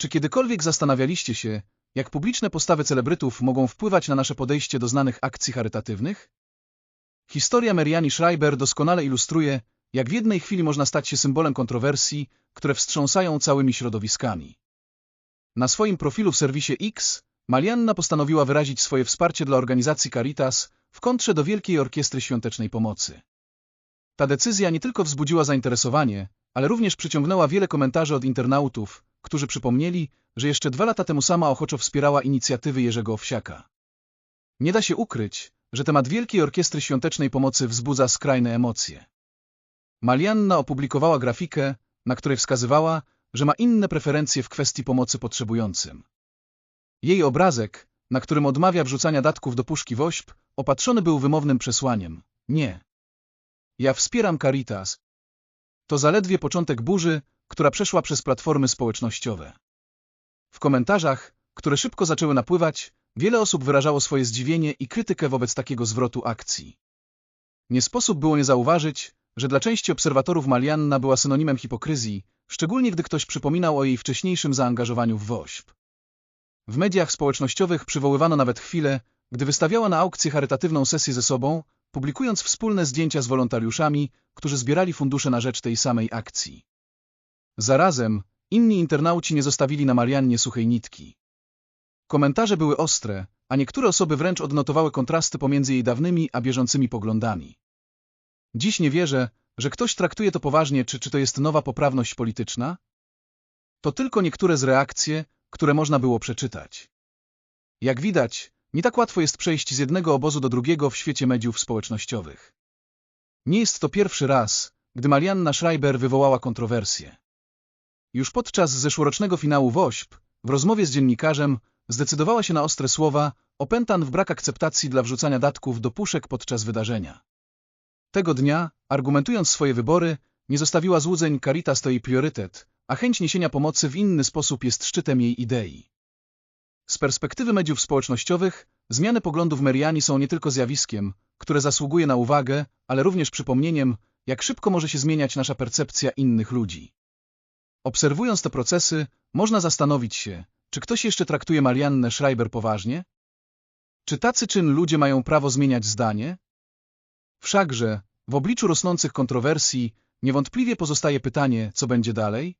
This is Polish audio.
Czy kiedykolwiek zastanawialiście się, jak publiczne postawy celebrytów mogą wpływać na nasze podejście do znanych akcji charytatywnych? Historia Mariani Schreiber doskonale ilustruje, jak w jednej chwili można stać się symbolem kontrowersji, które wstrząsają całymi środowiskami. Na swoim profilu w serwisie X Marianna postanowiła wyrazić swoje wsparcie dla organizacji Caritas w kontrze do Wielkiej Orkiestry Świątecznej Pomocy. Ta decyzja nie tylko wzbudziła zainteresowanie, ale również przyciągnęła wiele komentarzy od internautów, którzy przypomnieli, że jeszcze dwa lata temu sama ochoczo wspierała inicjatywy Jerzego Owsiaka. Nie da się ukryć, że temat Wielkiej Orkiestry Świątecznej Pomocy wzbudza skrajne emocje. Marianna opublikowała grafikę, na której wskazywała, że ma inne preferencje w kwestii pomocy potrzebującym. Jej obrazek, na którym odmawia wrzucania datków do puszki wośp, opatrzony był wymownym przesłaniem. Nie. Ja wspieram Caritas. To zaledwie początek burzy, która przeszła przez platformy społecznościowe. W komentarzach, które szybko zaczęły napływać, wiele osób wyrażało swoje zdziwienie i krytykę wobec takiego zwrotu akcji. Nie sposób było nie zauważyć, że dla części obserwatorów Marianna była synonimem hipokryzji, szczególnie gdy ktoś przypominał o jej wcześniejszym zaangażowaniu w WOŚP. W mediach społecznościowych przywoływano nawet chwilę, gdy wystawiała na aukcję charytatywną sesję ze sobą, publikując wspólne zdjęcia z wolontariuszami, którzy zbierali fundusze na rzecz tej samej akcji. Zarazem inni internauci nie zostawili na Mariannie suchej nitki. Komentarze były ostre, a niektóre osoby wręcz odnotowały kontrasty pomiędzy jej dawnymi a bieżącymi poglądami. Dziś nie wierzę, że ktoś traktuje to poważnie, czy, czy to jest nowa poprawność polityczna? To tylko niektóre z reakcji, które można było przeczytać. Jak widać, nie tak łatwo jest przejść z jednego obozu do drugiego w świecie mediów społecznościowych. Nie jest to pierwszy raz, gdy Marianna Schreiber wywołała kontrowersję. Już podczas zeszłorocznego finału WOŚP, w rozmowie z dziennikarzem, zdecydowała się na ostre słowa, opętan w brak akceptacji dla wrzucania datków do puszek podczas wydarzenia. Tego dnia, argumentując swoje wybory, nie zostawiła złudzeń Caritas to priorytet, a chęć niesienia pomocy w inny sposób jest szczytem jej idei. Z perspektywy mediów społecznościowych, zmiany poglądów Meriani są nie tylko zjawiskiem, które zasługuje na uwagę, ale również przypomnieniem, jak szybko może się zmieniać nasza percepcja innych ludzi. Obserwując te procesy, można zastanowić się, czy ktoś jeszcze traktuje Mariannę Schreiber poważnie? Czy tacy czyn ludzie mają prawo zmieniać zdanie? Wszakże, w obliczu rosnących kontrowersji, niewątpliwie pozostaje pytanie, co będzie dalej?